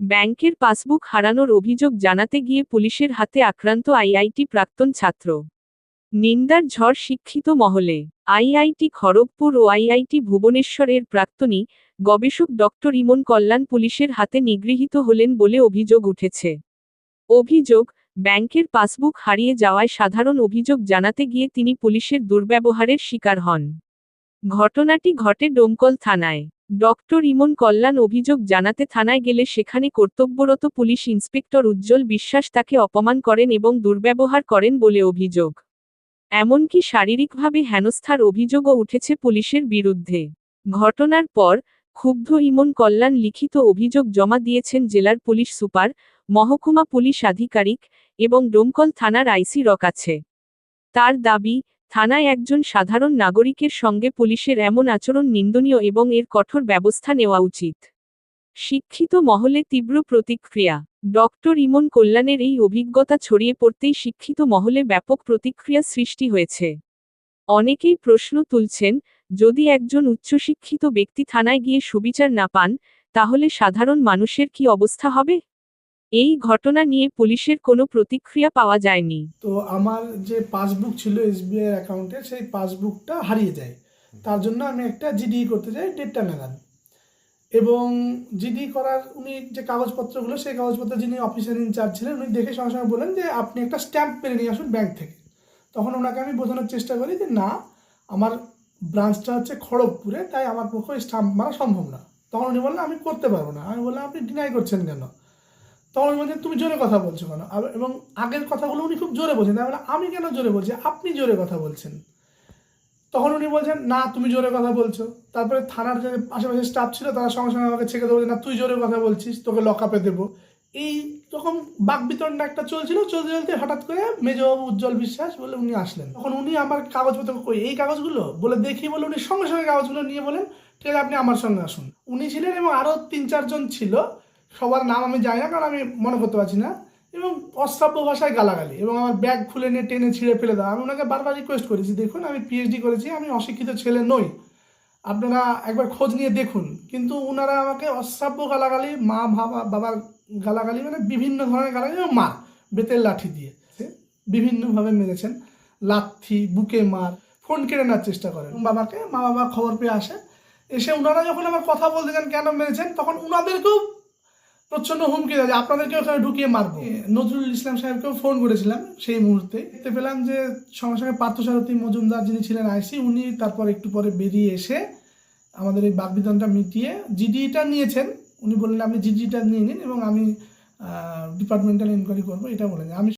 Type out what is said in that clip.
ব্যাংকের পাসবুক হারানোর অভিযোগ জানাতে গিয়ে পুলিশের হাতে আক্রান্ত আইআইটি প্রাক্তন ছাত্র। নিন্দার ঝড় শিক্ষিত মহলে, আইআইটি খড়গপুর ও আইআইটি ভুবনেশ্বরের প্রাক্তনী গবেষক ডক্টর ইমন কল্যাণ পুলিশের হাতে নিগৃহীত হলেন বলে অভিযোগ উঠেছে। অভিযোগ, ব্যাংকের পাসবুক হারিয়ে যাওয়ায় সাধারণ অভিযোগ জানাতে গিয়ে তিনি পুলিশের দুর্ব্যবহারের শিকার হন। ঘটনাটি ঘটে ডোমকল থানায়। ডক্টর ইমন কল্যাণ অভিযোগ জানাতে থানায় গেলে সেখানে কর্তব্যরত পুলিশ ইন্সপেক্টর উজ্জ্বল বিশ্বাস তাকে অপমান করেন এবং দুর্ব্যবহার করেন বলে অভিযোগ। এমনকি শারীরিকভাবে হেনস্থার অভিযোগও উঠেছে পুলিশের বিরুদ্ধে। ঘটনার পর ক্ষুব্ধ ইমন কল্যাণ লিখিত অভিযোগ জমা দিয়েছেন জেলার পুলিশ সুপার, মহকুমা পুলিশ আধিকারিক এবং ডোমকল থানার আইসির কাছে তার দাবি থানায় একজন সাধারণ নাগরিকের সঙ্গে পুলিশের এমন আচরণ নিন্দনীয় এবং এর কঠোর ব্যবস্থা নেওয়া উচিত। শিক্ষিত মহলে তীব্র প্রতিক্রিয়া। ডক্টর ইমন কল্যাণের এই অভিজ্ঞতা ছড়িয়ে পড়তেই শিক্ষিত মহলে ব্যাপক প্রতিক্রিয়া সৃষ্টি হয়েছে। অনেকেই প্রশ্ন তুলছেন, যদি একজন উচ্চশিক্ষিত ব্যক্তি থানায় গিয়ে সুবিচার না পান, তাহলে সাধারণ মানুষের কি অবস্থা হবে? এই ঘটনা নিয়ে পুলিশের কোনো প্রতিক্রিয়া পাওয়া যায়নি। তো আমার যে পাসবুক ছিল এসবিআই অ্যাকাউন্টে, সেই পাসবুকটা হারিয়ে যায়। তার জন্য আমি একটা জিডি করতে যাই ডেটটা নাগাদ। এবং জিডি করার উনি যে কাগজপত্রগুলো, সেই কাগজপত্র যিনি অফিসার ইনচার্জ ছিলেন, উনি দেখে সঙ্গে সঙ্গে বলেন যে, আপনি একটা স্ট্যাম্প পেরে নিয়ে আসুন ব্যাংক থেকে। তখন ওনাকে আমি বোঝানোর চেষ্টা করি যে, না, আমার ব্রাঞ্চটা হচ্ছে খড়গপুরে, তাই আমার পক্ষে স্ট্যাম্প মারা সম্ভব না। তখন উনি বললেন, আমি করতে পারব না। আমি বললাম, আপনি ডিনাই করছেন কেন? তখন উনি বলছেন তুমি জোরে কথা বলছো কেন? এবং আগের কথাগুলো উনি খুব জোরে বলছেন। তাই বলে আমি কেন জোরে বলছি? আপনি জোরে কথা বলছেন। তখন উনি বলছেন, না, তুমি জোরে কথা বলছো। তারপরে থানার যে আশেপাশে স্টাফ ছিল, তারা সঙ্গে সঙ্গে আমাকে ছেঁকে দেবো না, তুই জোরে কথা বলছিস, তোকে লকআপে দেবো। এই রকম বাক বিতরণটা একটা চলছিল। চলতে চলতে হঠাৎ করে মেজবাবু উজ্জ্বল বিশ্বাস বলে উনি আসলেন। তখন উনি আমার কাগজপত্র কই, এই কাগজগুলো? বলে দেখি বলে উনি সঙ্গে সঙ্গে কাগজগুলো নিয়ে বলেন, ঠিক আছে, আপনি আমার সঙ্গে আসুন। উনি ছিলেন এবং আরও তিন চারজন ছিল। সবার নাম আমি জানি না, কারণ আমি মনে করতে পারছি না। এবং অশ্রাব্য ভাষায় গালাগালি এবং আমার ব্যাগ খুলে নিয়ে টেনে ছিঁড়ে ফেলে দেওয়া। আমি ওনাকে বারবার রিকোয়েস্ট করেছি, দেখুন, আমি পিএইচডি করেছি, আমি অশিক্ষিত ছেলে নই। আপনারা একবার খোঁজ নিয়ে দেখুন। কিন্তু ওনারা আমাকে অশ্রাব্য গালাগালি, মা বাবা বাবার গালাগালি মানে বিভিন্ন ধরনের গালাগালি, এবং মা বেতের লাঠি দিয়ে বিভিন্নভাবে মেরেছেন। লাথি, বুকে মার, ফোন কেড়ে নেওয়ার চেষ্টা করেন। বাবাকে, মা বাবা খবর পেয়ে আসে। এসে ওনারা যখন আমার কথা বলতে যান, কেন মেরেছেন? তখন ওনাদেরকেও প্রচণ্ড হুমকি দেয় যে আপনাদেরকে ওখানে ঢুকিয়ে মারবো। নজরুল ইসলাম সাহেবকেও ফোন করেছিলাম সেই মুহূর্তে। দেখতে পেলাম যে সঙ্গে সঙ্গে পার্থসারথী মজুমদার যিনি ছিলেন আইসি উনি তারপর একটু পরে বেরিয়ে এসে আমাদের এই বাকবিধানটা মিটিয়ে জিডিটা নিয়েছেন। উনি বললেন আপনি জিডিটা নিয়ে নিন এবং আমি ডিপার্টমেন্টাল ইনকোয়ারি করব। এটা বলেন। আমি